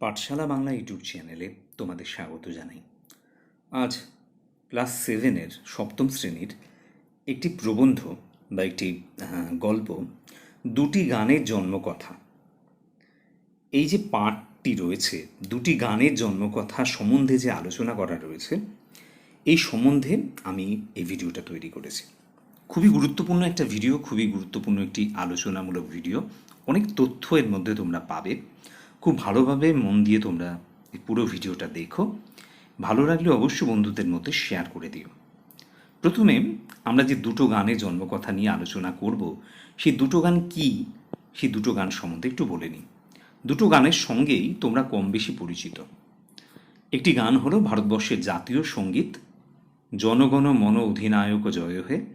পাঠশালা Bangla YouTube চ্যানেলে তোমাদের স্বাগত জানাই। আজ ক্লাস সেভেনের সপ্তম শ্রেণির একটি প্রবন্ধ বা একটি গল্প, দুটি গানের জন্মকথা। এই যে পাঠটি রয়েছে, দুটি গানের জন্মকথা সম্বন্ধে যে আলোচনা করা রয়েছে, এই সম্বন্ধে আমি এই ভিডিওটা তৈরি করেছি। খুবই গুরুত্বপূর্ণ একটা ভিডিও, খুবই গুরুত্বপূর্ণ একটি আলোচনামূলক ভিডিও। অনেক তথ্য এর মধ্যে তোমরা পাবে। খুব ভালোভাবে মন দিয়ে তোমরা এই পুরো ভিডিওটা দেখো। ভালো লাগলে অবশ্য বন্ধুদের মধ্যে শেয়ার করে দিও। প্রথমে আমরা যে দুটো গানের জন্মকথা নিয়ে আলোচনা করব, সেই দুটো গান কি? সেই দুটো গান সম্বন্ধে একটু বলে নিই। দুটো গানের সঙ্গেই তোমরা কম বেশি পরিচিত। একটি গান হলো ভারতবর্ষের জাতীয় সংগীত, জনগণ মন অধিনায়ক জয় হে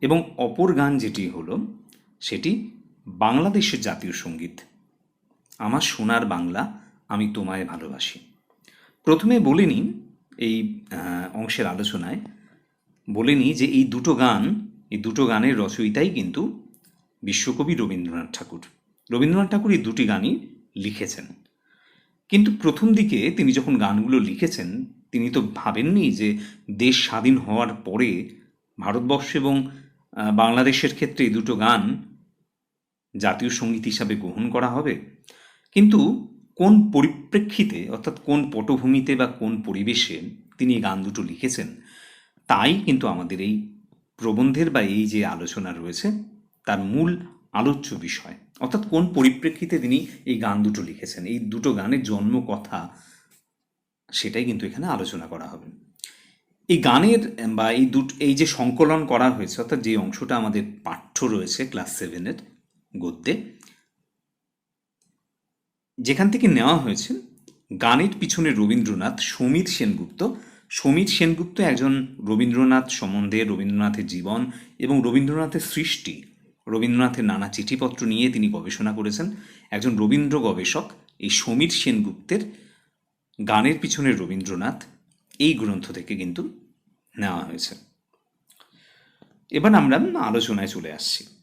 এবং অপর গান যেটি হলো, সেটি বাংলাদেশের জাতীয় সংগীত। আমার সোনার বাংলা আমি তোমায় ভালোবাসি। প্রথমে বলে নিই, এই অংশের আলোচনায় বলে নিই যে এই দুটো গান, এই দুটো গানের রচয়িতাই কিন্তু বিশ্বকবি রবীন্দ্রনাথ ঠাকুর। রবীন্দ্রনাথ ঠাকুর এই দুটি গানই লিখেছেন। কিন্তু প্রথম দিকে তিনি যখন গানগুলো লিখেছেন, তিনি তো ভাবেননি যে দেশ স্বাধীন হওয়ার পরে ভারতবর্ষ এবং বাংলাদেশের ক্ষেত্রে এই দুটো গান জাতীয় সংগীত হিসাবে গ্রহণ করা হবে। কিন্তু কোন পরিপ্রেক্ষিতে, অর্থাৎ কোন পটভূমিতে বা কোন পরিবেশে তিনি গান দুটো লিখেছেন, তাই কিন্তু আমাদের এই প্রবন্ধের বা এই যে আলোচনা রয়েছে, তার মূল আলোচ্য বিষয়। অর্থাৎ কোন পরিপ্রেক্ষিতে তিনি এই গান দুটো লিখেছেন, এই দুটো গানের জন্ম কথা, সেটাই কিন্তু এখানে আলোচনা করা হবে। এই গানের বা এই দুটো, এই যে সংকলন করা হয়েছে, অর্থাৎ যে অংশটা আমাদের পাঠ্য রয়েছে, ক্লাস সেভেনের গদ্যে যেখান থেকে নেওয়া হয়েছে, গানের পিছনে রবীন্দ্রনাথ সমীর সেনগুপ্ত। সমীর সেনগুপ্ত একজন রবীন্দ্রনাথ সম্বন্ধে, রবীন্দ্রনাথের জীবন এবং রবীন্দ্রনাথের সৃষ্টি, রবীন্দ্রনাথের নানা চিঠিপত্র নিয়ে তিনি গবেষণা করেছেন। একজন রবীন্দ্র গবেষক, এই সমীর সেনগুপ্তের গানের পিছনে রবীন্দ্রনাথ, এই গ্রন্থ থেকে কিন্তু নেওয়া হয়েছে। এবার আমরা আলোচনায় চলে আসছি।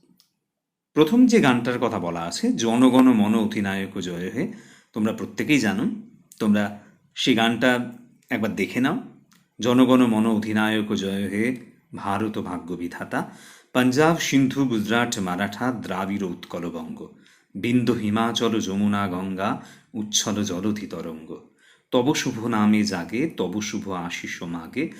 প্রথম যে গানটার কথা বলা আছে, জনগণ মন অধিনায়ক জয় হে, তোমরা প্রত্যেকেই জানো, তোমরা সেই গানটা একবার দেখে নাও। জনগণ মন অধিনায়ক জয় হে, ভারত ভাগ্য বিধাতা, পাঞ্জাব সিন্ধু গুজরাট মারাঠা দ্রাবিড় উৎকলবঙ্গ, বিন্দু হিমাচল যমুনা গঙ্গা উচ্ছল জলধি তরঙ্গ। তব শুভ নামে জাগে, তব শুভ আশিস মাগে,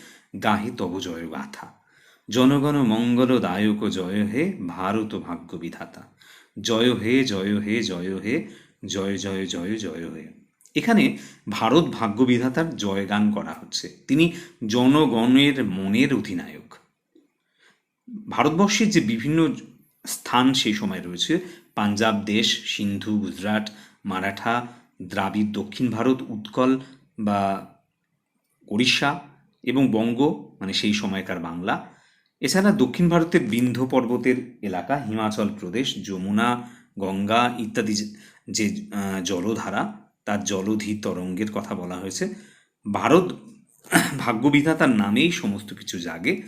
গাহে তব জয় গাথা জনগণ মঙ্গলদায়ক জয় হে ভারত ভাগ্য বিধাতা জয় হে জয় হে জয় হে, জয় জয় জয় জয় হে। এখানে ভারত ভাগ্য বিধাতার জয়গান করা হচ্ছে। তিনি জনগণের মনের অধিনায়ক। ভারতবর্ষের যে বিভিন্ন স্থান সেই সময় রয়েছে, পাঞ্জাব দেশ, সিন্ধু, গুজরাট, মারাঠা, দ্রাবিড়, দক্ষিণ ভারত, উৎকল বা ওড়িশা এবং বঙ্গ মানে সেই সময়কার বাংলা। এছাড়া দক্ষিণ ভারতের বিন্ধ্য পর্বতের এলাকা, হিমাচল প্রদেশ, যমুনা, গঙ্গা ইত্যাদি যে- জলধারা, তার জলধি তরঙ্গের কথা বলা হয়েছে। ভারত ভাগ্যবিধাতার নামেই সমস্ত কিছু জাগে।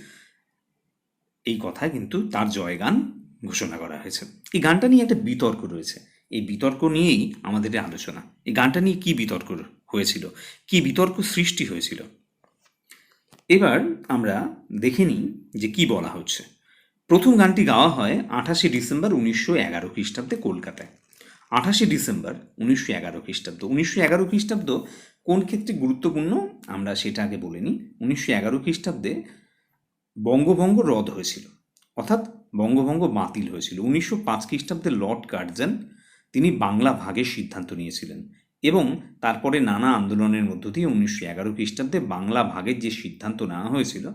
এই কথায় কিন্তু তার জয়গান ঘোষণা করা হয়েছে। এই গানটা নিয়ে একটা বিতর্ক রয়েছে। এই বিতর্ক নিয়েই আমাদের আলোচনা। এই গানটা নিয়ে কি বিতর্ক হয়েছিল? কি বিতর্ক সৃষ্টি হয়েছিল? এবার আমরা দেখে নিই যে কি বলা হচ্ছে? প্রথম গানটি গাওয়া হয় আঠাশে ডিসেম্বর উনিশশো এগারো খ্রিস্টাব্দে কলকাতায়। আঠাশে ডিসেম্বর উনিশশো এগারো খ্রিস্টাব্দ। উনিশশো এগারো খ্রিস্টাব্দ কোন ক্ষেত্রে গুরুত্বপূর্ণ? আমরা সেটা আগে বলে নিই। উনিশশো এগারো খ্রিস্টাব্দে বঙ্গভঙ্গ রদ হয়েছিল। অর্থাৎ বঙ্গভঙ্গ বাতিল হয়েছিল। উনিশশো পাঁচ খ্রিস্টাব্দে লর্ড কার্জন তিনি বাংলা ভাগের সিদ্ধান্ত নিয়েছিলেন এবং তারপরে নানা আন্দোলনের মধ্য দিয়ে উনিশশো এগারো খ্রিস্টাব্দে বাংলা ভাগের যে সিদ্ধান্ত নেওয়া হয়েছিল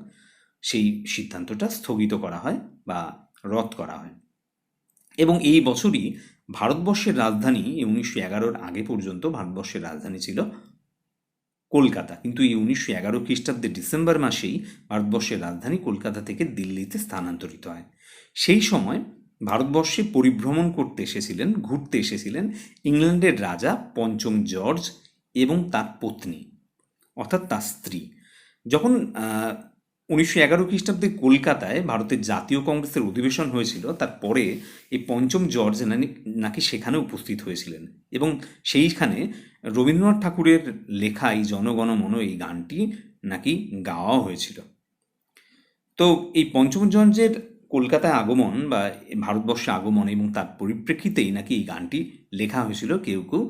সেই সিদ্ধান্তটা স্থগিত করা হয় বা রদ করা হয়। এবং এই বছরই ভারতবর্ষের রাজধানী উনিশশো এগারোর আগে পর্যন্ত ভারতবর্ষের রাজধানী ছিল কলকাতা। কিন্তু এই উনিশশো এগারো খ্রিস্টাব্দের ডিসেম্বর মাসেই ভারতবর্ষের রাজধানী কলকাতা থেকে দিল্লিতে স্থানান্তরিত হয়। সেই সময় ভারতবর্ষে পরিভ্রমণ করতে এসেছিলেন, ঘুরতে এসেছিলেন ইংল্যান্ডের রাজা পঞ্চম জর্জ এবং তার পত্নী, অর্থাৎ তার স্ত্রী। যখন উনিশশো এগারো খ্রিস্টাব্দে কলকাতায় ভারতের জাতীয় কংগ্রেসের অধিবেশন হয়েছিল। তারপরে এই পঞ্চম জর্জ নাকি সেখানে উপস্থিত হয়েছিলেন। এবং সেইখানে রবীন্দ্রনাথ ঠাকুরের লেখা এই জনগণমন এই গানটি নাকি গাওয়া হয়েছিল। তো এই পঞ্চম জর্জের কলকাতায় আগমন বা ভারতবর্ষে আগমন এবং তার পরিপ্রেক্ষিতেই নাকি এই গানটি লেখা হয়েছিল। কেউ কেউ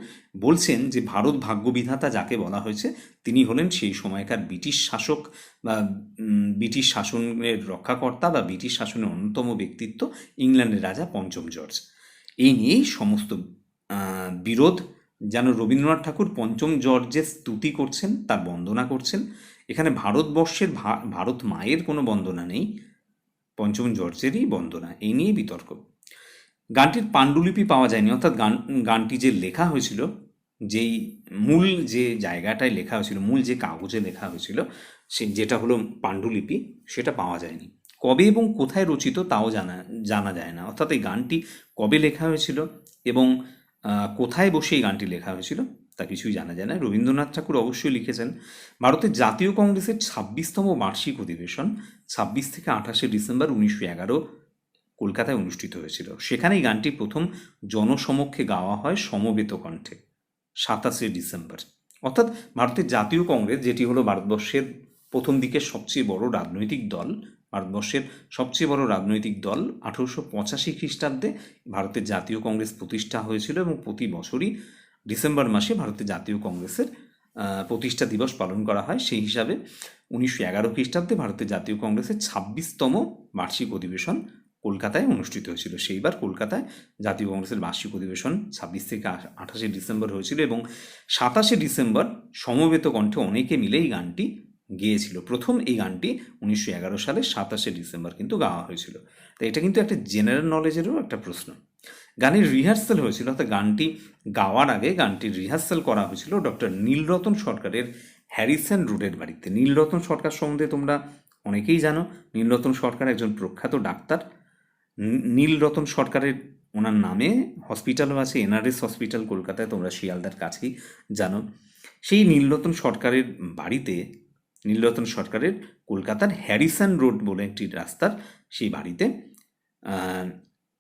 বলছেন যে ভারত ভাগ্যবিধাতা যাকে বলা হয়েছে, তিনি হলেন সেই সময়কার ব্রিটিশ শাসক বা ব্রিটিশ শাসনের রক্ষাকর্তা বা ব্রিটিশ শাসনের অন্যতম ব্যক্তিত্ব ইংল্যান্ডের রাজা পঞ্চম জর্জ। এই নিয়েই সমস্ত বিরোধ যেন রবীন্দ্রনাথ ঠাকুর পঞ্চম জর্জের স্তুতি করছেন, তার বন্দনা করছেন। এখানে ভারতবর্ষের ভারত মায়ের কোনো বন্দনা নেই। পঞ্চম জর্জেরই বন্দনা এই নিয়ে বিতর্ক। গানটির পাণ্ডুলিপি পাওয়া যায়নি, অর্থাৎ গান, গানটি যে লেখা হয়েছিল, যেই মূল যে জায়গাটায় লেখা হয়েছিল, মূল যে কাগজে লেখা হয়েছিল, সে, যেটা হলো পাণ্ডুলিপি, সেটা পাওয়া যায়নি। কবে এবং কোথায় রচিত তাও জানা জানা যায় না। অর্থাৎ এই গানটি কবে লেখা হয়েছিল এবং কোথায় বসে এই গানটি লেখা হয়েছিল তা কিছুই জানা যায় না। রবীন্দ্রনাথ ঠাকুর অবশ্যই লিখেছেন, ভারতের জাতীয় কংগ্রেসের ছাব্বিশতম বার্ষিক অধিবেশন ছাব্বিশ থেকে আঠাশে ডিসেম্বর উনিশশো এগারো কলকাতায় অনুষ্ঠিত হয়েছিল। সেখানে এই গানটি প্রথম জনসমক্ষে গাওয়া হয় সমবেত কণ্ঠে, সাতাশে ডিসেম্বর। অর্থাৎ ভারতের জাতীয় কংগ্রেস, যেটি হলো ভারতবর্ষের প্রথম দিকের সবচেয়ে বড় রাজনৈতিক দল, ভারতবর্ষের সবচেয়ে বড় রাজনৈতিক দল আঠেরোশো পঁচাশি খ্রিস্টাব্দে ভারতের জাতীয় কংগ্রেস প্রতিষ্ঠা হয়েছিল এবং প্রতি বছরই ডিসেম্বর মাসে ভারতের জাতীয় কংগ্রেসের প্রতিষ্ঠা দিবস পালন করা হয়। সেই হিসাবে উনিশশো এগারো খ্রিস্টাব্দে ভারতের জাতীয় কংগ্রেসের ছাব্বিশতম বার্ষিক অধিবেশন কলকাতায় অনুষ্ঠিত হয়েছিল। সেইবার কলকাতায় জাতীয় কংগ্রেসের বার্ষিক অধিবেশন ছাব্বিশ থেকে আঠাশে ডিসেম্বর হয়েছিল এবং সাতাশে ডিসেম্বর সমবেত কণ্ঠে অনেকে মিলে এই গানটি গেয়েছিল। প্রথম এই গানটি উনিশশো এগারো সালে সাতাশে ডিসেম্বর কিন্তু গাওয়া হয়েছিল। তো এটা কিন্তু একটা জেনারেল নলেজেরও একটা প্রশ্ন। গানের রিহার্সাল হয়েছিল, অর্থাৎ গানটি গাওয়ার আগে গানটির রিহার্সাল করা হয়েছিল ডক্টর নীলরতন সরকারের হ্যারিসন রোডের বাড়িতে। নীলরতন সরকার সম্বন্ধে তোমরা অনেকেই জানো, নীলরতন সরকার একজন প্রখ্যাত ডাক্তার। নীলরতন সরকারের ওনার নামে হসপিটালও আছে এনআরএস হসপিটাল কলকাতায় তোমরা শিয়ালদার কাছেই জানো। সেই নীলরতন সরকারের বাড়িতে, নীলরতন সরকারের কলকাতার হ্যারিসন রোড বলে একটি রাস্তার সেই বাড়িতে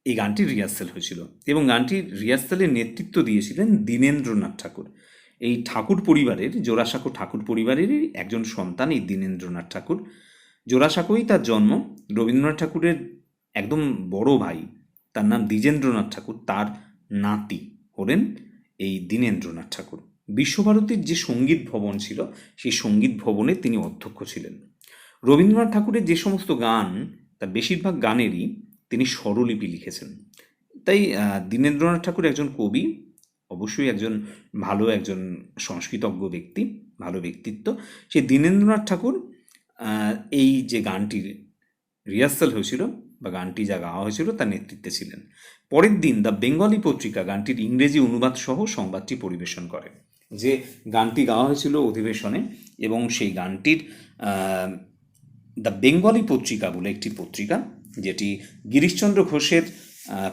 এই গানটির রিহার্সাল হয়েছিল এবং গানটির রিহার্সালের নেতৃত্ব দিয়েছিলেন দীনেন্দ্রনাথ ঠাকুর। এই ঠাকুর পরিবারের, জোড়াসাঁকো ঠাকুর পরিবারেরই একজন সন্তান এই দীনেন্দ্রনাথ ঠাকুর। জোড়াসাঁকোই তার জন্ম। রবীন্দ্রনাথ ঠাকুরের একদম বড় ভাই, তার নাম দ্বিজেন্দ্রনাথ ঠাকুর, তার নাতি হলেন এই দীনেন্দ্রনাথ ঠাকুর। বিশ্বভারতীর যে সংগীত ভবন ছিল, সেই সংগীত ভবনে তিনি অধ্যক্ষ ছিলেন। রবীন্দ্রনাথ ঠাকুরের যে সমস্ত গান, তার বেশিরভাগ গানেরই তিনি স্বরলিপি লিখেছেন। তাই দীনেন্দ্রনাথ ঠাকুর একজন কবি, অবশ্যই একজন ভালো একজন সংস্কৃতজ্ঞ ব্যক্তি, ভালো ব্যক্তিত্ব। সেই দীনেন্দ্রনাথ ঠাকুর এই যে গানটির রিহার্সাল হয়েছিল বা গানটি যা গাওয়া হয়েছিল তার নেতৃত্বে ছিলেন। পরের দিন দ্য বেঙ্গলি পত্রিকা গানটির ইংরেজি অনুবাদ সহ সংবাদটি পরিবেশন করে যে গানটি গাওয়া হয়েছিল অধিবেশনে এবং সেই গানটির দ্য বেঙ্গলি পত্রিকা বলে একটি পত্রিকা যেটি গিরিশচন্দ্র ঘোষের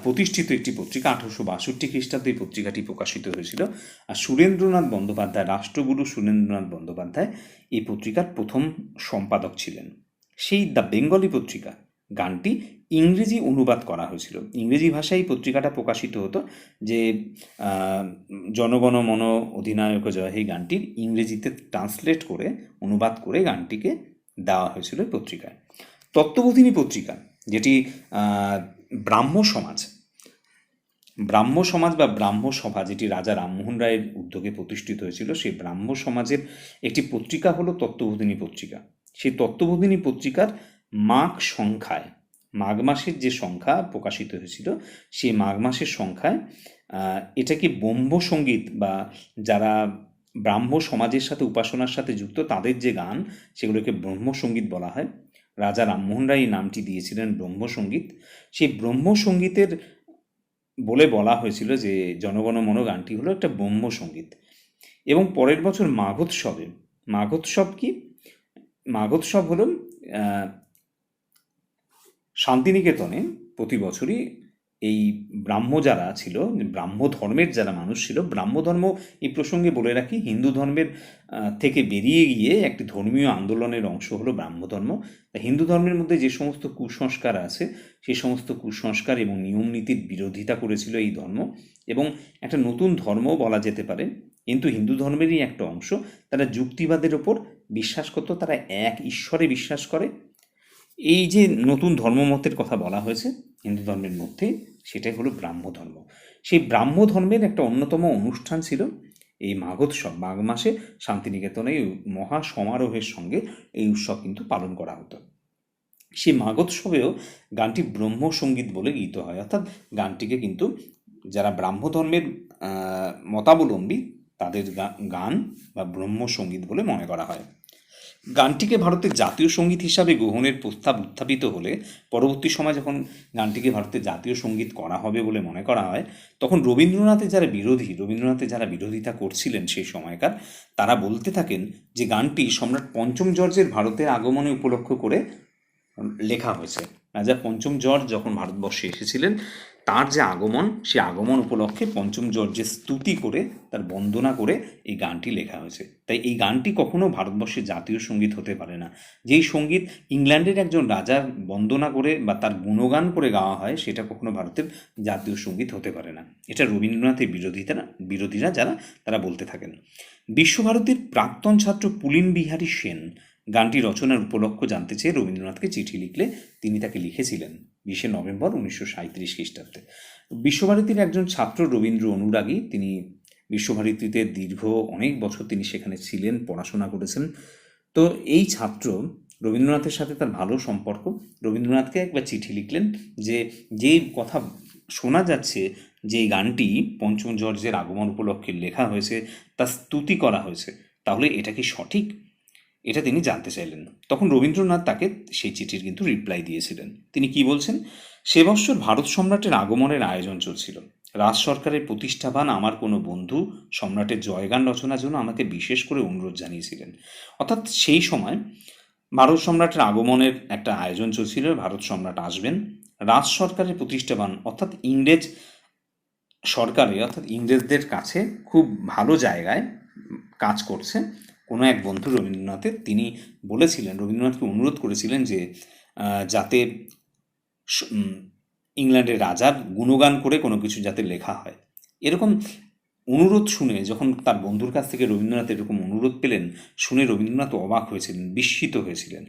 প্রতিষ্ঠিত একটি পত্রিকা, আঠারোশো বাষট্টি খ্রিস্টাব্দে পত্রিকাটি প্রকাশিত হয়েছিল। আর সুরেন্দ্রনাথ বন্দ্যোপাধ্যায়, রাষ্ট্রগুরু সুরেন্দ্রনাথ বন্দ্যোপাধ্যায় এই পত্রিকার প্রথম সম্পাদক ছিলেন। সেই দ্য বেঙ্গলি পত্রিকা, গানটি ইংরেজি অনুবাদ করা হয়েছিল। ইংরেজি ভাষায় পত্রিকাটা প্রকাশিত হতো যে জনগণ মন অধিনায়ক জয়, এই গানটির ইংরেজিতে ট্রান্সলেট করে, অনুবাদ করে গানটিকে দেওয়া হয়েছিল পত্রিকায়। তত্ত্ববোধিনী পত্রিকা যেটি ব্রাহ্ম সমাজ। ব্রাহ্ম সমাজ বা ব্রাহ্ম সভা যেটি রাজা রামমোহন রায়ের উদ্যোগে প্রতিষ্ঠিত হয়েছিল, সেই ব্রাহ্ম সমাজের একটি পত্রিকা হলো তত্ত্ববোধিনী পত্রিকা। সেই তত্ত্ববোধিনী পত্রিকার মাঘ সংখ্যায়, মাঘ মাসের যে সংখ্যা প্রকাশিত হয়েছিল, সেই মাঘ মাসের সংখ্যায় এটাকে ব্রহ্ম সংগীত বা যারা ব্রাহ্ম সমাজের সাথে উপাসনার সাথে যুক্ত, তাদের যে গান, সেগুলোকে ব্রহ্মসঙ্গীত বলা হয়। রাজা রামমোহন রায় নামটি দিয়েছিলেন ব্রহ্মসঙ্গীত সেই ব্রহ্মসঙ্গীতের বলে বলা হয়েছিল যে জনগণমন গানটি হলো একটা ব্রহ্মসঙ্গীত এবং পরের বছর মাঘোৎসবে, মাঘোৎসব কি? মাঘোৎসব হলো শান্তিনিকেতনে প্রতি বছরই এই ব্রাহ্ম যারা ছিল, ব্রাহ্ম ধর্মের যারা মানুষ ছিল, ব্রাহ্ম ধর্ম এই প্রসঙ্গে বলে রাখি, হিন্দু ধর্মের থেকে বেরিয়ে গিয়ে একটি ধর্মীয় আন্দোলনের অংশ হলো ব্রাহ্ম ধর্ম। হিন্দু ধর্মের মধ্যে যে সমস্ত কুসংস্কার আছে সেই সমস্ত কুসংস্কার এবং নিয়ম নীতির বিরোধিতা করেছিল এই ধর্ম এবং একটা নতুন ধর্ম বলা যেতে পারে। কিন্তু হিন্দু ধর্মেরই একটা অংশ, তারা যুক্তিবাদের ওপর বিশ্বাস করতো, তারা এক ঈশ্বরে বিশ্বাস করে। এই যে নতুন ধর্মমতের কথা বলা হয়েছে হিন্দু ধর্মের মধ্যে সেটাই হলো ব্রাহ্ম ধর্ম। সেই ব্রাহ্ম ধর্মের একটা অন্যতম অনুষ্ঠান ছিল এই মাঘোৎসব। মাঘ মাসে শান্তিনিকেতনে এই মহা সমারোহের সঙ্গে এই উৎসব কিন্তু পালন করা হতো। সেই মাঘোৎসবেও গানটি ব্রহ্মসঙ্গীত বলে গীত হয়। অর্থাৎ গানটিকে কিন্তু যারা ব্রাহ্ম ধর্মের মতাবলম্বী তাদের গান বা ব্রহ্মসঙ্গীত বলে মনে করা হয়। গানটিকে ভারতের জাতীয় সংগীত হিসাবে গ্রহণের প্রস্তাব উত্থাপিত হলে পরবর্তী সময় যখন গানটিকে ভারতের জাতীয় সংগীত করা হবে বলে মনে করা হয়, তখন রবীন্দ্রনাথের যারা বিরোধী রবীন্দ্রনাথের যারা বিরোধিতা করছিলেন সেই সময়কার, তারা বলতে থাকেন যে গানটি সম্রাট পঞ্চম জর্জের ভারতের আগমনে উপলক্ষ করে লেখা হয়েছে। রাজা পঞ্চম জর্জ যখন ভারতবর্ষে এসেছিলেন তার যে আগমন, সে আগমন উপলক্ষে পঞ্চম জর্জের স্তুতি করে, তার বন্দনা করে এই গানটি লেখা হয়েছে। তাই এই গানটি কখনো ভারতবর্ষের জাতীয় সংগীত হতে পারে না। যেই সংগীত ইংল্যান্ডের একজন রাজার বন্দনা করে বা তার গুণগান করে গাওয়া হয়, সেটা কখনো ভারতের জাতীয় সংগীত হতে পারে না। এটা রবীন্দ্রনাথের বিরোধিতা বিরোধীরা যারা, তারা বলতে থাকেন। বিশ্বভারতীর প্রাক্তন ছাত্র পুলিন বিহারী সেন গানটি রচনার উপলক্ষ জানতে চেয়ে রবীন্দ্রনাথকে চিঠি লিখলে তিনি তাকে লিখেছিলেন বিশে নভেম্বর উনিশশো সাঁত্রিশ খ্রিস্টাব্দে। বিশ্বভারতীর একজন ছাত্র রবীন্দ্র অনুরাগী, তিনি বিশ্বভারতীতে দীর্ঘ অনেক বছর তিনি সেখানে ছিলেন, পড়াশোনা করেছেন। তো এই ছাত্র রবীন্দ্রনাথের সাথে তার ভালো সম্পর্ক। রবীন্দ্রনাথকে একবার চিঠি লিখলেন যে যেই কথা শোনা যাচ্ছে, যে গানটি পঞ্চম জর্জের আগমন উপলক্ষে লেখা হয়েছে, তা স্তুতি করা হয়েছে, তাহলে এটা কি সঠিক? এটা তিনি জানতে চাইলেন। তখন রবীন্দ্রনাথ তাকে সেই চিঠির কিন্তু রিপ্লাই দিয়েছিলেন। তিনি কি বলছেন? সে বৎসর ভারত সম্রাটের আগমনের আয়োজন চলছিল। রাজ সরকারের প্রতিষ্ঠাবান আমার কোনো বন্ধু সম্রাটের জয়গান রচনার জন্য আমাকে বিশেষ করে অনুরোধ জানিয়েছিলেন। অর্থাৎ সেই সময় ভারত সম্রাটের আগমনের একটা আয়োজন চলছিল, ভারত সম্রাট আসবেন। রাজ সরকারের প্রতিষ্ঠাবান, অর্থাৎ ইংরেজ সরকারে, অর্থাৎ ইংরেজদের কাছে খুব ভালো জায়গায় কাজ করছে। কোনো এক বন্ধু রবীন্দ্রনাথের, তিনি বলেছিলেন, রবীন্দ্রনাথকে অনুরোধ করেছিলেন যে যাতে ইংল্যান্ডের রাজার গুণগান করে কোনো কিছু যাতে লেখা হয়। এরকম অনুরোধ শুনে যখন তার বন্ধুর কাছ থেকে রবীন্দ্রনাথ এরকম অনুরোধ পেলেন, শুনে রবীন্দ্রনাথ অবাক হয়েছিলেন, বিস্মিত হয়েছিলেন।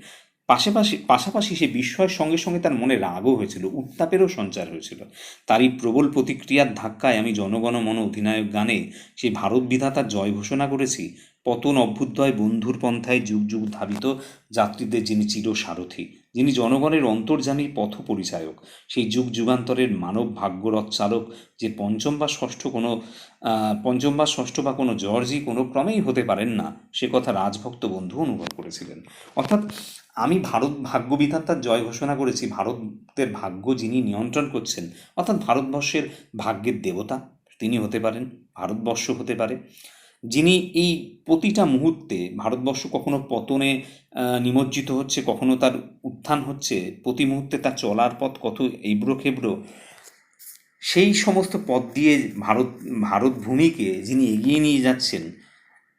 পাশাপাশি পাশাপাশি সে বিস্ময়ের সঙ্গে সঙ্গে তার মনে রাগও হয়েছিল, উত্তাপেরও সঞ্চার হয়েছিল। তারই প্রবল প্রতিক্রিয়ার ধাক্কায় আমি জনগণ মন অধিনায়ক গানে সেই ভারত বিধাতার জয় ঘোষণা করেছি পতন অভ্যুদয় বন্ধুর পন্থায় যুগ যুগ ধাবিত যাত্রীদের যিনি চির সারথি যিনি জনগণের অন্তর্জামী পথ পরিচায়ক সেই যুগ যুগান্তরের মানব ভাগ্যরথ চালক যে পঞ্চম বা ষষ্ঠ কোনো পঞ্চম বা ষষ্ঠ বা কোনো জর্জই কোনো ক্রমেই হতে পারেন না, সে কথা রাজভক্ত বন্ধু অনুভব করেছিলেন। অর্থাৎ আমি ভারত ভাগ্যবিধাতার জয় ঘোষণা করেছি, ভারতের ভাগ্য যিনি নিয়ন্ত্রণ করছেন, অর্থাৎ ভারতবর্ষের ভাগ্যের দেবতা তিনি হতে পারেন, ভারতবর্ষ হতে পারে। যিনি এই প্রতিটা মুহূর্তে ভারতবর্ষ কখনো পতনে নিমজ্জিত হচ্ছে, কখনো তার উত্থান হচ্ছে, প্রতি মুহূর্তে তার চলার পথ কত এবড়ো খেবড়ো, সেই সমস্ত পথ দিয়ে ভারত ভারত ভূমিকে যিনি এগিয়ে নিয়ে যাচ্ছেন,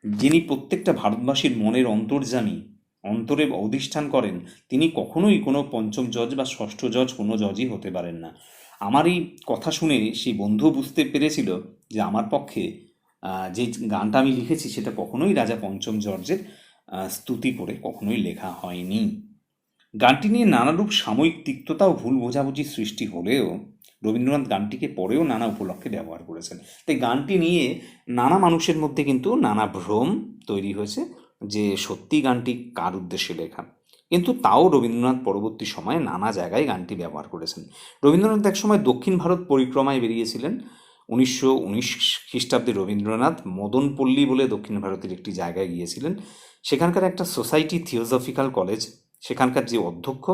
যিনি প্রত্যেকটা ভারতবাসীর মনের অন্তর্জামী অন্তরে অধিষ্ঠান করেন, তিনি কখনোই কোনো পঞ্চম জজ বা ষষ্ঠ জজ, কোনো জজই হতে পারেন না। আমার এই কথা শুনে সেই বন্ধু বুঝতে পেরেছিল যে আমার পক্ষে যে গানটা আমি লিখেছি সেটা কখনোই রাজা পঞ্চম জর্জের স্তুতি করে কখনোই লেখা হয়নি। গানটি নিয়ে নানারূপ সাময়িক তিক্ততা ও ভুল বোঝাবুঝির সৃষ্টি হলেও রবীন্দ্রনাথ গানটিকে পরেও নানা উপলক্ষে ব্যবহার করেছেন। তাই গানটি নিয়ে নানা মানুষের মধ্যে কিন্তু নানা ভ্রম তৈরি হয়েছে যে সত্যি গানটি কার উদ্দেশ্যে লেখা। কিন্তু তাও রবীন্দ্রনাথ পরবর্তী সময়ে নানা জায়গায় গানটি ব্যবহার করেছেন। রবীন্দ্রনাথ একসময় দক্ষিণ ভারত পরিক্রমায় বেরিয়েছিলেন। উনিশশো উনিশ খ্রিস্টাব্দে রবীন্দ্রনাথ মদনপল্লী বলে দক্ষিণ ভারতের একটি জায়গায় গিয়েছিলেন। সেখানকার একটা সোসাইটি থিওজফিক্যাল কলেজ, সেখানকার যে অধ্যক্ষ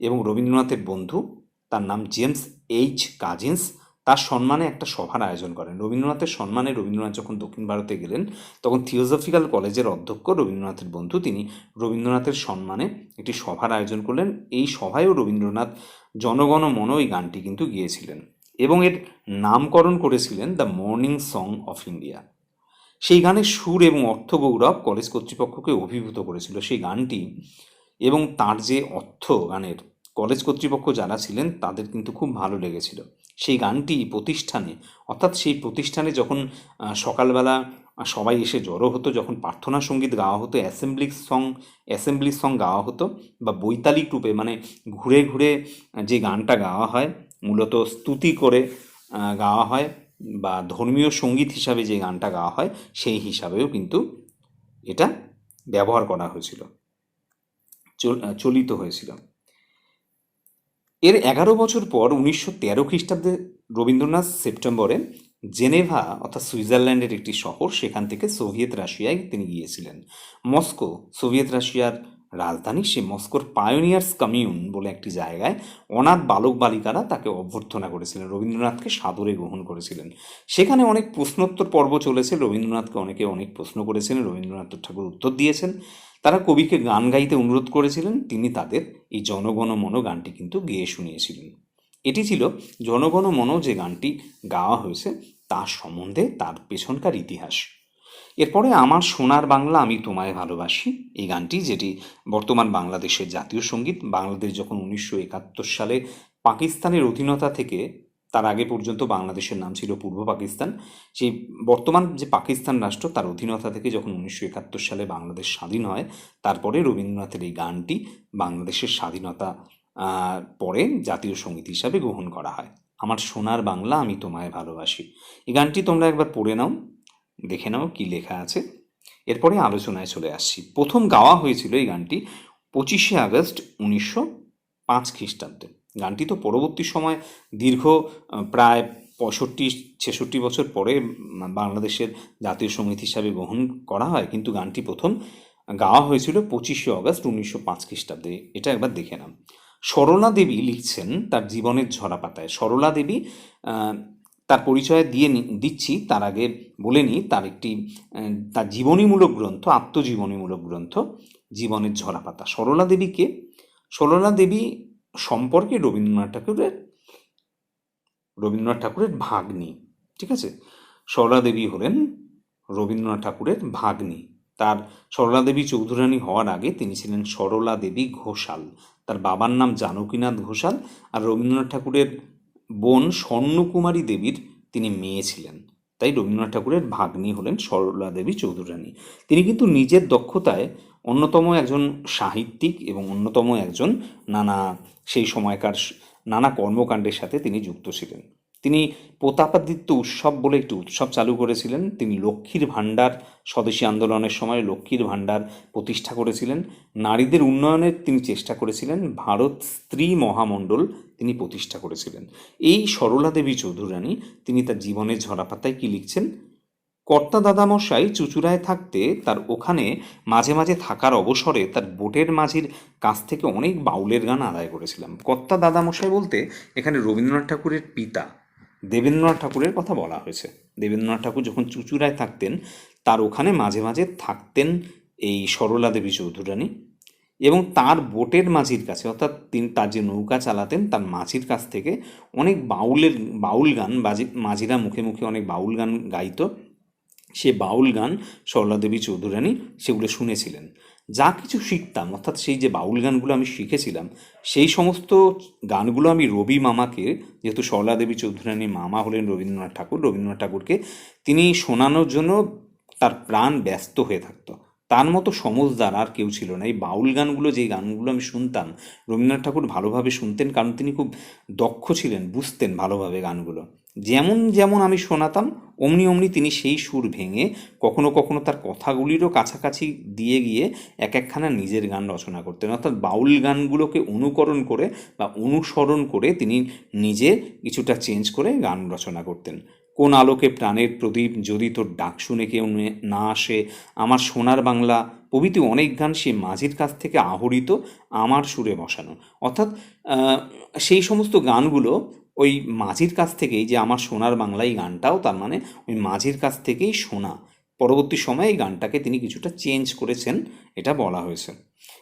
এবং রবীন্দ্রনাথের বন্ধু, তার নাম জেমস এইচ কাজিন্স, তার সম্মানে একটা সভার আয়োজন করেন। রবীন্দ্রনাথের সম্মানে রবীন্দ্রনাথ যখন দক্ষিণ ভারতে গেলেন, তখন থিওজফিক্যাল কলেজের অধ্যক্ষ রবীন্দ্রনাথের বন্ধু তিনি রবীন্দ্রনাথের সম্মানে একটি সভার আয়োজন করলেন। এই সভায়ও রবীন্দ্রনাথ জনগণ মন এই গানটি কিন্তু গিয়েছিলেন। এবং এর নামকরণ করেছিলেন the morning song of India. সেই গানের সুর এবং অর্থ গৌরব কলেজ কর্তৃপক্ষকে অভিভূত করেছিল সেই গানটি এবং তার যে অর্থ গানের কলেজ কর্তৃপক্ষ যারা ছিলেন তাদের কিন্তু খুব ভালো লেগেছিল। সেই গানটি প্রতিষ্ঠানে, অর্থাৎ সেই প্রতিষ্ঠানে যখন সকালবেলা সবাই এসে জড়ো হতো, যখন প্রার্থনা সংগীত গাওয়া হতো অ্যাসেম্বলি সং অ্যাসেম্বলি সং গাওয়া হতো বা বৈতালিক রূপে মানে ঘুরে ঘুরে যে গানটা গাওয়া হয় মূলত স্তুতি করে গাওয়া হয় বা ধর্মীয় সংগীত হিসাবে যে গানটা গাওয়া হয় সেই হিসাবেও কিন্তু এটা ব্যবহার করা হয়েছিল, চল- চলিত হয়েছিল। এর এগারো বছর পর উনিশশো তেরো খ্রিস্টাব্দে রবীন্দ্রনাথ সেপ্টেম্বরে জেনেভা অর্থাৎ সুইজারল্যান্ডের একটি শহর সেখান থেকে সোভিয়েত রাশিয়ায় তিনি গিয়েছিলেন। মস্কো, সোভিয়েত রাশিয়ার রাজধানী সে মস্কোর পায়োনিয়ার্স কমিউন বলে একটি জায়গায় অনাথ বালক বালিকারা তাকে অভ্যর্থনা করেছিলেন। রবীন্দ্রনাথকে সাদরে গ্রহণ করেছিলেন। সেখানে অনেক প্রশ্নোত্তর পর্ব চলেছে। রবীন্দ্রনাথকে অনেকে অনেক প্রশ্ন করেছিলেন রবীন্দ্রনাথ ঠাকুর উত্তর দিয়েছেন। তারা কবিকে গান গাইতে অনুরোধ করেছিলেন। তিনি তাদের এই জনগণ মন গানটি কিন্তু গেয়ে শুনিয়েছিলেন। এটি ছিল জনগণ মন যে গানটি গাওয়া হয়েছে, তার সম্বন্ধে তার পেছনকার ইতিহাস। এরপরে আমার সোনার বাংলা আমি তোমায় ভালোবাসি। এই গানটি যেটি বর্তমান বাংলাদেশের জাতীয় সংগীত, বাংলাদেশ যখন উনিশশো একাত্তর সালে পাকিস্তানের অধীনতা থেকে, তার আগে পর্যন্ত বাংলাদেশের নাম ছিল পূর্ব পাকিস্তান, সেই বর্তমান যে পাকিস্তান রাষ্ট্র, তার অধীনতা থেকে যখন উনিশশো একাত্তর সালে বাংলাদেশ স্বাধীন হয়, তারপরে রবীন্দ্রনাথের এই গানটি বাংলাদেশের স্বাধীনতা পরে জাতীয় সংগীত হিসাবে গ্রহণ করা হয়। আমার সোনার বাংলা আমি তোমায় ভালোবাসি। এই গানটি তোমরা একবার পড়ে নাও। দেখে নাও কি লেখা আছে। এরপরে আলোচনায় চলে আসছি। প্রথম গাওয়া হয়েছিল এই গানটি পঁচিশে আগস্ট উনিশশো পাঁচ খ্রিস্টাব্দে। গানটি তো পরবর্তী সময় দীর্ঘ প্রায় পঁয়ষট্টি, ছেষট্টি বছর পরে বাংলাদেশের জাতীয় সংগীত হিসাবে গ্রহণ করা হয়, কিন্তু গানটি প্রথম গাওয়া হয়েছিল পঁচিশে আগস্ট উনিশশো পাঁচ খ্রিস্টাব্দে। এটা একবার দেখে নাম সরলা দেবী লিখছেন তার জীবনের ঝরা পাতায় সরলা দেবী তার পরিচয় দিয়ে দিচ্ছি, তার আগে বলে নিই, তার একটি তার জীবনীমূলক গ্রন্থ, আত্মজীবনীমূলক গ্রন্থ, জীবনের ঝরা পাতা সরলা দেবীকে, সরলা দেবী সম্পর্কে রবীন্দ্রনাথ ঠাকুরের রবীন্দ্রনাথ ঠাকুরের ভাগ্নি, ঠিক আছে? সরলা দেবী হলেন রবীন্দ্রনাথ ঠাকুরের ভাগ্নি। তার সরলা দেবী চৌধুরানী হওয়ার আগে তিনি ছিলেন সরলা দেবী ঘোষাল। তার বাবার নাম জানকীনাথ ঘোষাল আর রবীন্দ্রনাথ ঠাকুরের বোন স্বর্ণকুমারী দেবীর তিনি মেয়ে ছিলেন। তাই রবীন্দ্রনাথ ঠাকুরের ভাগ্নি হলেন সরলা দেবী চৌধুরানী। তিনি কিন্তু নিজের দক্ষতায় অন্যতম একজন সাহিত্যিক এবং অন্যতম একজন নানা, সেই সময়কার নানা কর্মকাণ্ডের সাথে তিনি যুক্ত ছিলেন। তিনি প্রতাপাদিত্য উৎসব বলে একটি উৎসব চালু করেছিলেন। তিনি লক্ষ্মীর ভাণ্ডার, স্বদেশী আন্দোলনের সময় লক্ষ্মীর ভাণ্ডার প্রতিষ্ঠা করেছিলেন। নারীদের উন্নয়নের তিনি চেষ্টা করেছিলেন। ভারত স্ত্রী মহামণ্ডল তিনি প্রতিষ্ঠা করেছিলেন। এই সরলা দেবী চৌধুরানী তিনি তার জীবনের ঝরাপাতায় কি লিখছেন? কর্তা দাদামশাই চুচুড়ায় থাকতে তার ওখানে মাঝে মাঝে থাকার অবসরে তার বোটের মাঝির কাছ থেকে অনেক বাউলের গান আদায় করেছিলাম। কর্তা দাদামশাই বলতে এখানে রবীন্দ্রনাথ ঠাকুরের পিতা দেবেন্দ্রনাথ ঠাকুরের কথা বলা হয়েছে। দেবেন্দ্রনাথ ঠাকুর যখন চুচুড়ায় থাকতেন, তার ওখানে মাঝে মাঝে থাকতেন এই সরলা দেবী চৌধুরানী এবং তার বোটের মাঝির কাছে, অর্থাৎ তিনি তার যে নৌকা চালাতেন, তার মাঝির কাছ থেকে অনেক বাউলের, বাউল গান বাজি, মাঝিরা মুখে মুখে অনেক বাউল গান গাইত। সে বাউল গান সরলা দেবী চৌধুরানী সেগুলো শুনেছিলেন। যা কিছু শিখতাম, অর্থাৎ সেই যে বাউল গানগুলো আমি শিখেছিলাম, সেই সমস্ত গানগুলো আমি রবি মামাকে, যেহেতু সরলা দেবী চৌধুরানীর মামা হলেন রবীন্দ্রনাথ ঠাকুর, রবীন্দ্রনাথ ঠাকুরকে তিনি শোনানোর জন্য তার প্রাণ ব্যস্ত হয়ে থাকতো। তার মতো সমজদার আর কেউ ছিল না। এই বাউল গানগুলো যে গানগুলো আমি শুনতাম, রবীন্দ্রনাথ ঠাকুর ভালোভাবে শুনতেন, কারণ তিনি খুব দক্ষ ছিলেন, বুঝতেন ভালোভাবে গানগুলো। যেমন যেমন আমি শোনাতাম, অমনি অমনি তিনি সেই সুর ভেঙে কখনো কখনো তার কথাগুলিরও কাছাকাছি দিয়ে গিয়ে এক একখানা নিজের গান রচনা করতেন। অর্থাৎ বাউল গানগুলোকে অনুকরণ করে বা অনুসরণ করে তিনি নিজে কিছুটা চেঞ্জ করে গান রচনা করতেন। কোন আলোকে প্রাণের প্রদীপ যদি তোর ডাক শুনে কেউ না আসে, আমার সোনার বাংলা প্রভৃতি অনেক গান সে মাঝির কাছ থেকে আহরিত আমার সুরে বসানো। অর্থাৎ সেই সমস্ত গানগুলো ওই মাঝির কাছ থেকেই যে আমার সোনার বাংলা এই গানটাও, তার মানে ওই মাঝির কাছ থেকেই শোনা পরবর্তী সময়ে এই গানটাকে তিনি কিছুটা চেঞ্জ করেছেন, এটা বলা হয়েছে।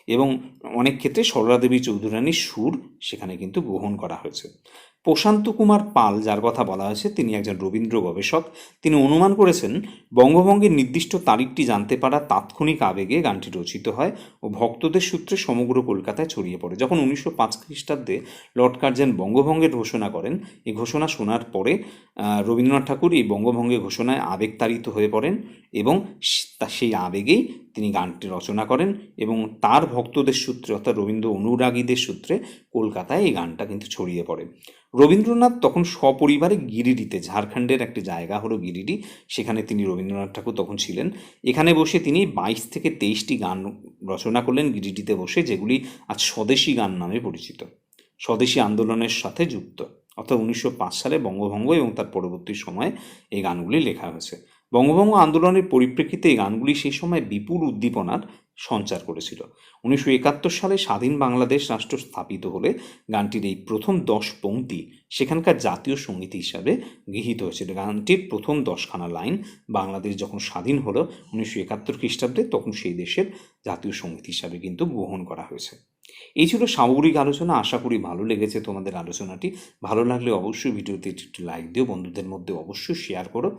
এবং অনেক ক্ষেত্রে সরলা দেবী চৌধুরানীর সুর সেখানে কিন্তু গ্রহণ করা হয়েছে। প্রশান্ত কুমার পাল, যার কথা বলা হয়েছে, তিনি একজন রবীন্দ্র গবেষক। তিনি অনুমান করেছেন, বঙ্গভঙ্গের নির্দিষ্ট তারিখটি জানতে পারা তাৎক্ষণিক আবেগে গানটি রচিত হয় ও ভক্তদের সূত্রে সমগ্র কলকাতায় ছড়িয়ে পড়ে। যখন উনিশশো পাঁচ খ্রিস্টাব্দে লর্ড কার্জন বঙ্গভঙ্গের ঘোষণা করেন, এই ঘোষণা শোনার পরে রবীন্দ্রনাথ ঠাকুর এই বঙ্গভঙ্গের ঘোষণায় আবেগতাড়িত হয়ে পড়েন এবং সেই আবেগেই তিনি গানটি রচনা করেন এবং তার ভক্তদের সূত্রে অর্থাৎ রবীন্দ্র অনুরাগীদের সূত্রে কলকাতায় এই গানটা কিন্তু ছড়িয়ে পড়ে। রবীন্দ্রনাথ তখন সপরিবারে গিরিডিতে, ঝাড়খণ্ডের একটি জায়গা হলো গিরিডি, সেখানে তিনি রবীন্দ্রনাথ ঠাকুর তখন ছিলেন। এখানে বসে তিনি বাইশ থেকে তেইশটি গান রচনা করলেন গিরিডিতে বসে, যেগুলি আজ স্বদেশী গান নামে পরিচিত। স্বদেশী আন্দোলনের সাথে যুক্ত। অর্থাৎ উনিশশো পাঁচ সালে বঙ্গভঙ্গ এবং তার পরবর্তী সময়ে এই গানগুলি লেখা হয়েছে। বঙ্গভঙ্গ আন্দোলনের পরিপ্রেক্ষিতে এই গানগুলি সেই সময় বিপুল উদ্দীপনার সঞ্চার করেছিল। উনিশশো একাত্তর সালে স্বাধীন বাংলাদেশ রাষ্ট্র স্থাপিত হলে গানটির এই প্রথম দশ পংক্তি সেখানকার জাতীয় সংগীত হিসাবে গৃহীত হয়েছিল। গানটির প্রথম দশখানা লাইন বাংলাদেশ যখন স্বাধীন হলো উনিশশো একাত্তর খ্রিস্টাব্দে, তখন সেই দেশের জাতীয় সংগীত হিসাবে কিন্তু গ্রহণ করা হয়েছে। এই ছিল সামগ্রিক আলোচনা। আশা করি ভালো লেগেছে তোমাদের আলোচনাটি। ভালো লাগলে অবশ্যই ভিডিওতে একটি লাইক দিও, বন্ধুদের মধ্যে অবশ্যই শেয়ার করো।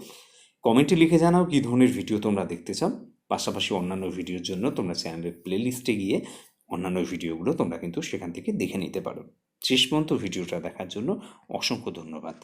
কমেন্টে লিখে জানাও কী ধরনের ভিডিও তোমরা দেখতে চাও। পাশাপাশি অন্যান্য ভিডিওর জন্য তোমরা চ্যানেলের প্লেলিস্টে গিয়ে অন্যান্য ভিডিওগুলো তোমরা কিন্তু সেখান থেকে দেখে নিতে পারো। শেষ পর্যন্ত ভিডিওটা দেখার জন্য অসংখ্য ধন্যবাদ।